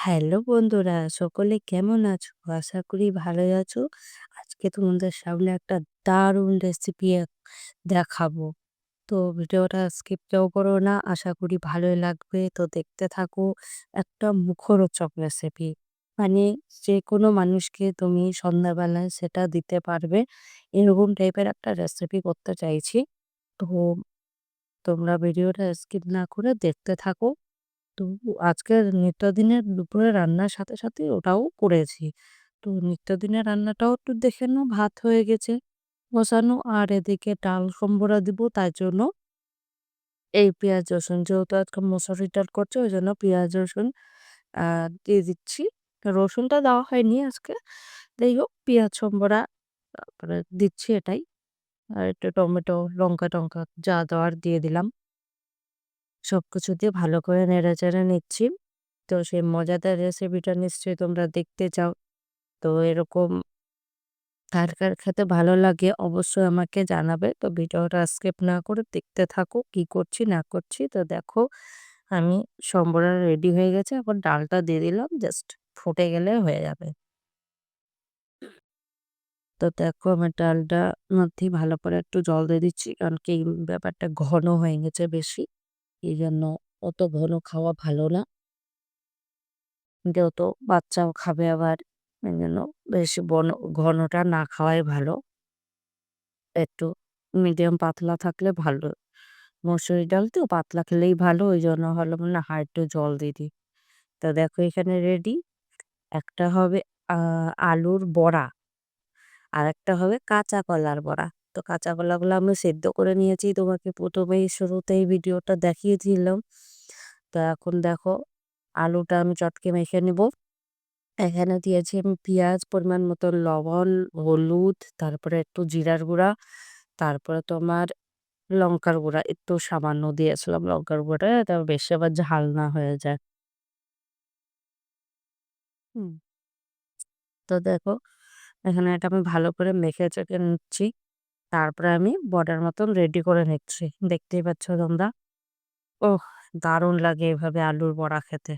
Hello বন্ধুরা, সকলে কেমন আছো? আশা করি ভালোই আছো। আজকে তোমাদের সামনে একটা দারুণ রেসিপি দেখাবো। তো ভিডিওটা স্কিপ করো না। আশা করি ভালোই লাগবে। তো দেখতে থাকো। একটা মুখরোচক রেসিপি। মানে যেকোনো মানুষকে তুমি সন্ধ্যাবেলায় সেটা দিতে পারবে। এরকম টাইপের একটা রেসিপি করতে চাইছি। তো তোমরা ভিডিওটা স্কিপ না করে দেখতে থাকো। তো আজকের নিত্যদিনের দুপুরে রান্নার সাথে সাথে ওটাও করেছি। তো নিত্যদিনের রান্নাটাও একটু দেখে নাও, ভাত হয়ে গেছে, বসানো, আর এদিকে ডাল সম্বরা দিব তাই জন্য এই পেঁয়াজ, রসুন, যেহেতু আজকে মশারি ডাল করছে, ওই জন্য পেঁয়াজ, রসুন দিয়ে দিচ্ছি রসুনটা দেওয়া হয়নি আজকে, যাই হোক, পেঁয়াজ সম্বরা, তারপরে দিচ্ছি এটাই, আর একটু টমেটো, লঙ্কা টঙ্কা যা দেওয়ার দিয়ে দিলাম সবকিছু দিয়ে ভালো করে নেড়েচেড়ে নিচ্ছি। তো সেই মজাদার রেসিপিটা নিশ্চয়ই তোমরা দেখতে চাও। তো এরকম কার কার খেতে ভালো লাগে অবশ্যই আমাকে জানাবে। তো ভিডিওটা স্কিপ না করে দেখতে থাকো, কি করছি, না করছি। তো দেখো, আমি সম্বরা রেডি হয়ে গেছে। এখন ডালটা দিয়ে দিলাম জাস্ট ফুটে গেলে হয়ে যাবে। তো দেখো, আমার ডালটা মধ্যে ভালো করে একটু জল দিয়ে দিচ্ছি, কারণ কি ব্যাপারটা ঘন হয়ে গেছে বেশি। এই জন্য অত ঘন খাওয়া ভালো না। যেহেতু বাচ্চাও খাবে আবার এই জন্য বেশি বন, ঘনটা না খাওয়াই ভালো। একটু মিডিয়াম পাতলা থাকলে ভালো। মসুরি ডাল তো পাতলা খেলেই ভালো ওই জন্য হলো মানে হাই একটু জল দিয়ে দিই। তো দেখো এখানে রেডি একটা হবে আলুর বড়া, আর একটা হবে কাঁচা কলার বড়া। তো কাঁচা কলাগুলো আমি সেদ্ধ করে নিয়েছি। তোমাকে প্রথমেই শুরুতেই ভিডিওটা দেখিয়েছিলাম তো এখন দেখো, আলুটা আমি চটকে মেখে নেব। এখানে দিয়েছি আমি পেঁয়াজ, পরিমাণ মতো লবণ, হলুদ, তারপরে একটু জিরার গুঁড়া, তারপরে তোমার লঙ্কার গুঁড়া, একটু সামান্য দিয়েছিলাম লঙ্কার গুঁড়া এটা বেশি আবার ঝাল না হয়ে যায়। তো দেখো, এখানে এটা আমি ভালো করে মেখে চেখে নিচ্ছি। তারপরে আমি বর্ডার মতন রেডি করে নিচ্ছি। দেখতেই পাচ্ছ তোমরা? ওহ, দারুণ লাগে এভাবে আলুর বড়া খেতে।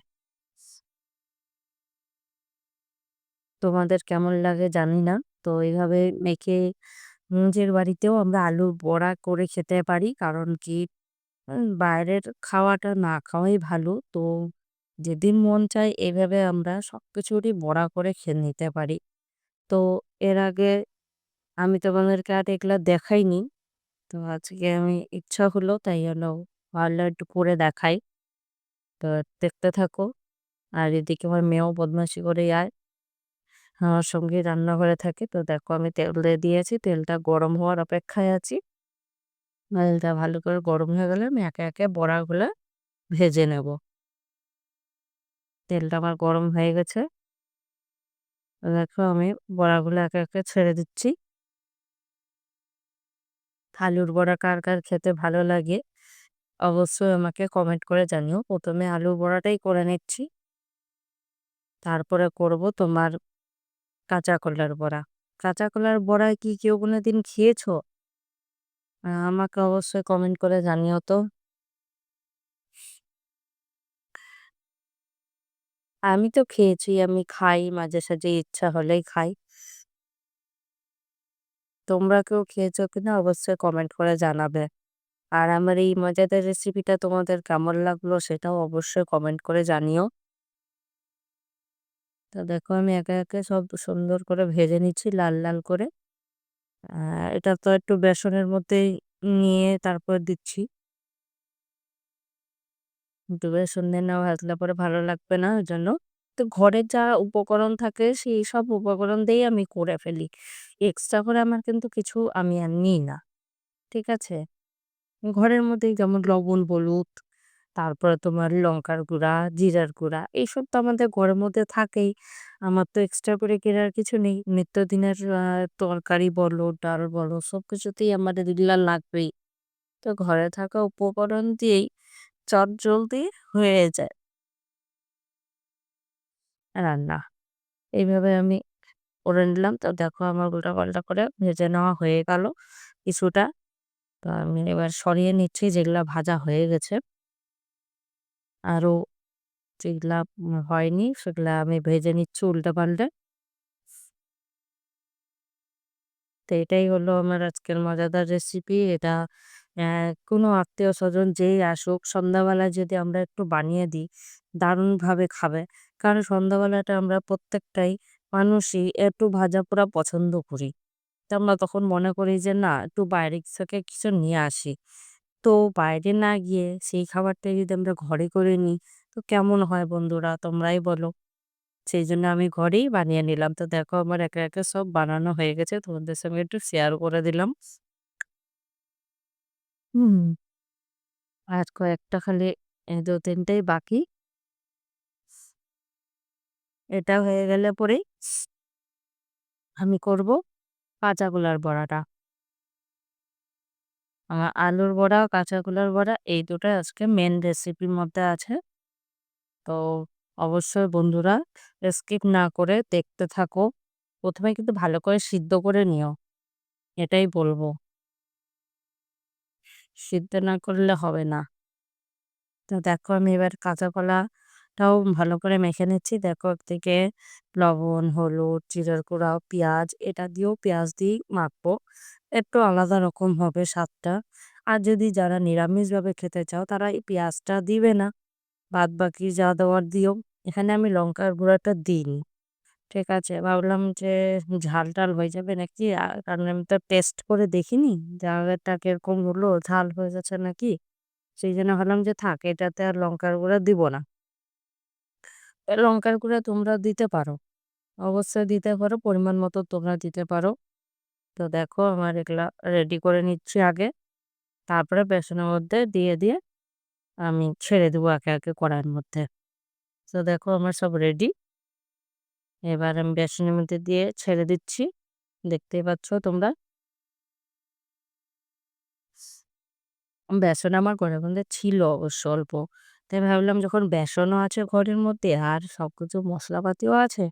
তোমাদের কেমন লাগে জানি না। তো এইভাবে মেখে নিজের বাড়িতেও আমরা আলুর বড়া করে খেতে পারি। কারণ কি? বাইরের খাওয়াটা না খাওয়াই ভালো। তো যেদিন মন চায় এভাবে আমরা সবকিছুরই বড়া করে খেয়ে নিতে পারি। তো এর আগে আমি তো তোমাদেরকে আর এগুলা দেখাইনি। তো আজকে আমি ইচ্ছা হলো তাই হলো ভাবলাম একটু করে দেখাই। তো দেখতে থাকো। আর এদিকে আমার মেয়েও বদমাশি করে যায়। আমার সঙ্গে রান্নাঘরে থাকে। তো দেখো আমি তেল দিয়ে দিয়েছি। তেলটা গরম হওয়ার অপেক্ষায় আছি। তেলটা ভালো করে গরম হয়ে গেলে আমি একে একে বড়াগুলো ভেজে নেব। তেলটা আমার গরম হয়ে গেছে। দেখো আমি বড়াগুলো একে একে ছেড়ে দিচ্ছি। আলুর বড়া কার কার খেতে ভালো লাগে? অবশ্যই আমাকে কমেন্ট করে জানিও। প্রথমে আলুর বড়াটাই করে নিচ্ছি। তারপরে করব তোমার কাঁচা কলার বড়া। কাঁচা কলার বড়া কি কেউ কোনো দিন খেয়েছো? আমাকে অবশ্যই কমেন্ট করে জানিও তো। আমি তো খেয়েছি, আমি খাই, মাঝে সাঝে ইচ্ছা হলেই খাই। তোমরা কেউ খেয়েছো কিনা অবশ্যই কমেন্ট করে জানাবে। আর আমার এই মজাদার রেসিপিটা তোমাদের কেমন লাগল সেটাও অবশ্যই কমেন্ট করে জানিও। তো দেখো আমি একে একে সব সুন্দর করে ভেজে নিচ্ছি লাল লাল করে। এটা তো একটু বেসনের মধ্যে নিয়ে তারপর দিচ্ছি। একটু বেসন দিয়ে না ভাজলে পরে ভালো লাগবে না ওই জন্য। ঘরের যা উপকরণ থাকে, সেই সব উপকরণ দিয়েই আমি করে ফেলি। এক্সট্রা করে আমার কিন্তু কিছু আমি আর নিই না। ঠিক আছে? ঘরের মধ্যেই যেমন লবণ, হলুদ, তারপরে তোমার লঙ্কার গুঁড়া, জিরার গুঁড়া, এইসব তো আমাদের ঘরের মধ্যে থাকেই। আমার তো এক্সট্রা করে কেনার কিছু নেই। নিত্যদিনের তরকারি বলো, ডাল বলো সব কিছুতেই আমাদের এগুলা লাগবেই। তো ঘরে থাকা উপকরণ দিয়েই চট জলদি হয়ে যায়। রান্না এইভাবে আমি করে নিলাম তো দেখো আমার উল্টা পাল্টা করে ভেজে নেওয়া হয়ে গেল কিছুটা তো আমি এবার সরিয়ে নিচ্ছি যেগুলা ভাজা হয়ে গেছে আরও যেগুলা হয়নি সেগুলা আমি ভেজে নিচ্ছি উল্টে-পাল্টে। তো এটাই হলো আমার আজকের মজাদার রেসিপি। এটা কোনো আত্মীয়স্বজন যেই আসুক সন্ধ্যাবেলায় যদি আমরা একটু বানিয়ে দিই, দারুণভাবে খাবে। কারণ সন্ধ্যাবেলাটা আমরা প্রত্যেকটাই মানুষই একটু ভাজাপোড়া পছন্দ করি। তো আমরা তখন মনে করি যে না একটু বাইরে থেকে কিছু নিয়ে আসি। তো বাইরে না গিয়ে সেই খাবারটাই যদি আমরা ঘরে করে নিই তো কেমন হয় বন্ধুরা তোমরাই বলো? সেই জন্য আমি ঘরেই বানিয়ে নিলাম। তো দেখো আমার একে, একে সব বানানো হয়ে গেছে। তোমাদের সঙ্গে একটু শেয়ার করে দিলাম। হুম। আর কয়েকটা খালি দু ২-৩ বাকি। এটা হয়ে গেলে পরেই আমি করব কাঁচা কলার বড়াটা। আমার আলুর বড়া, কাঁচা কলার বড়া এই দুটোই আজকে মেন রেসিপির মধ্যে আছে। তো অবশ্যই বন্ধুরা স্কিপ না করে দেখতে থাকো। প্রথমে কিন্তু ভালো করে সিদ্ধ করে নিও। এটাই বলব সিদ্ধ না করলে হবে না। তো দেখো আমি এবার কাঁচা কলাটাও ভালো করে মেখে নিচ্ছি। দেখো একদিকে লবণ, হলুদ, জিরার গুঁড়া, পেঁয়াজ এটা দিয়েও পেঁয়াজ দিয়েই মাখবো। একটু আলাদা রকম হবে স্বাদটা। আর যদি যারা নিরামিষভাবে খেতে চাও তারা এই পেঁয়াজটা দিবে না। বাদ বাকি যা দেওয়ার দিও। এখানে আমি লঙ্কার গুঁড়াটা দিইনি। ঠিক আছে? ভাবলাম যে ঝাল-টাল হয়ে যাবে নাকি। কারণ আমি তো টেস্ট করে দেখিনি কীরকম কীরকম হলো, ঝাল হয়ে যাচ্ছে নাকি। সেই জন্য ভাবলাম যে থাক এটাতে আর লঙ্কার গুঁড়া দিব না। লঙ্কার গুঁড়া তোমরা দিতে পারো। অবশ্যই দিতে পারো। পরিমাণ মতো তোমরা দিতে পারো। তো দেখো আমার এগুলা রেডি করে নিচ্ছি আগে। তারপরে বেসনের মধ্যে দিয়ে, দিয়ে আমি ছেড়ে দেবো একে, একে কড়াইয়ের মধ্যে। তো দেখো আমার সব রেডি। এবার আমি বেসনের মধ্যে দিয়ে ছেড়ে দিচ্ছি। দেখতেই পাচ্ছ তোমরা। বেসন আমার ঘরের মধ্যে ছিল অবশ্য অল্প। তাই ভাবলাম যখন বেসনও আছে ঘরের মধ্যে আর সবকিছু মশলাপাতিও আছে,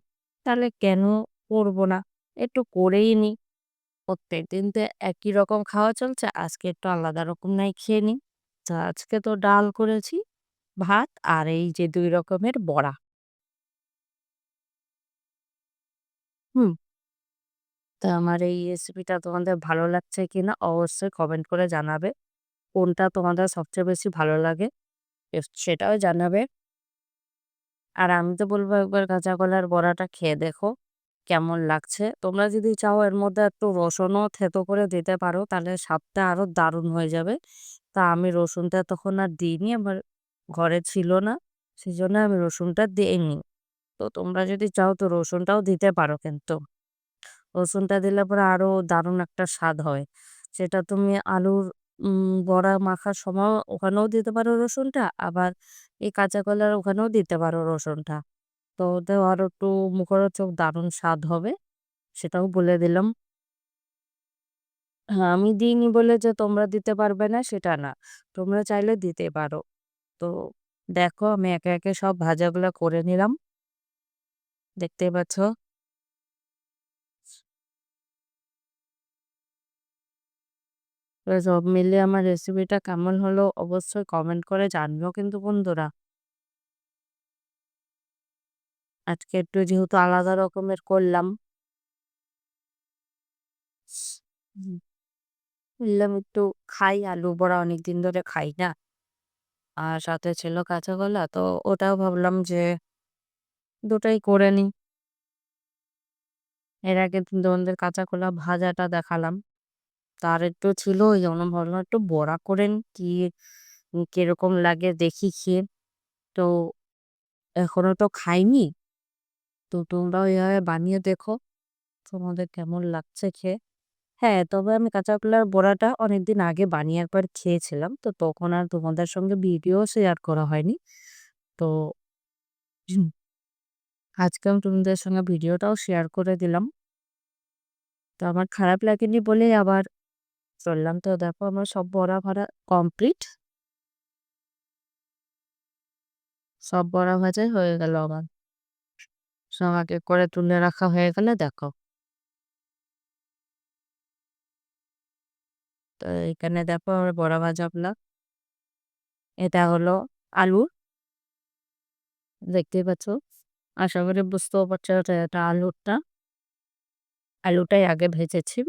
তাহলে কেন করব না? একটু করেই নিই। প্রত্যেক দিন তো একই রকম খাওয়া চলছে। আজকে একটু আলাদা রকম নাই খেয়ে নিই। তো আজকে তো ডাল করেছি, ভাত আর এই যে দুই রকমের বড়া। হুম। তো আমার এই রেসিপিটা তোমাদের ভালো লাগছে কিনা অবশ্যই কমেন্ট করে জানাবে। কোনটা তোমাদের সবচেয়ে বেশি ভালো লাগে সেটাও জানাবে। আর আমি তো বলব একবার কাঁচা কলার বড়াটা খেয়ে দেখো কেমন লাগছে। তোমরা যদি চাও এর মধ্যে একটু রসুনও থেতো করে দিতে পারো, তাহলে স্বাদটা আরও দারুণ হয়ে যাবে। তা আমি রসুনটা তখন আর দিইনি। আমার ঘরে ছিল না। সেই জন্য আমি রসুনটা দেইনি। তো তোমরা যদি চাও তো রসুনটাও দিতে পারো কিন্তু। রসুনটা দিলে পরে আরও দারুণ একটা স্বাদ হয়। সেটা তুমি আলুর বড়া মাখার সময় ওখানেও দিতে পারো রসুনটা। আবার এই কাঁচা কলার ওখানেও দিতে পারো রসুনটা। তো ওতেও আরও একটু মুখরোচক দারুণ স্বাদ হবে। সেটাও বলে দিলাম। হ্যাঁ, আমি দিইনি বলে যে তোমরা দিতে পারবে না সেটা না। তোমরা চাইলে দিতে পারো। তো দেখো আমি একে, একে সব ভাজাগুলা করে নিলাম। দেখতেই পাচ্ছ। তো সব মিলিয়ে আমার রেসিপিটা কেমন হলো অবশ্যই কমেন্ট করে জানিও কিন্তু বন্ধুরা। আজকে একটু যেহেতু আলাদা রকমের করলাম। বললাম একটু খাই আলু বড়া অনেকদিন ধরে খাই না। আর সাথে ছিল কাঁচা কলা তো ওটাও ভাবলাম যে দুটাই করে নিই। এর আগে তোমাদের কাঁচা কলা ভাজাটা দেখালাম। তার একটু ছিল ওই জন্য ভাবলাম একটু বড়া করেন। কি কীরকম লাগে দেখি খেয়ে। তো এখনও তো খাইনি। তো তোমরাও এভাবে বানিয়ে দেখো। তোমাদের কেমন লাগছে খেয়ে। হ্যাঁ, তবে আমি কাঁচা কলার বড়াটা অনেকদিন আগে বানিয়ে একবার খেয়েছিলাম। তো তখন আর তোমাদের সঙ্গে ভিডিও শেয়ার করা হয়নি। তো আজকে আমি তোমাদের সঙ্গে ভিডিওটাও শেয়ার করে দিলাম। তো আমার খারাপ লাগেনি বলেই আবার চললাম। তো দেখো আমার সব বড়া ভাজা কমপ্লিট। সব বড়া ভাজাই হয়ে গেল আমার। সব আগে করে তুলে রাখা হয়ে গেলে দেখো। তো এখানে দেখো আমার বড়া ভাজাগুলা। এটা হলো আলু। দেখতেই পাচ্ছো আশা করি বুঝতেও পারছ এটা আলুরটা আলুটাই আগে ভেজেছি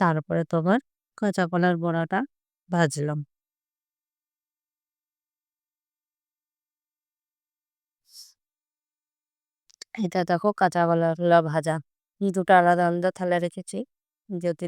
তারপরে তোমার কাঁচা কলার বড়াটা ভাজলাম। এটা দেখো কাঁচা কলা ভাজা। দুটো আলাদা আলাদা থালা রেখেছি। যদি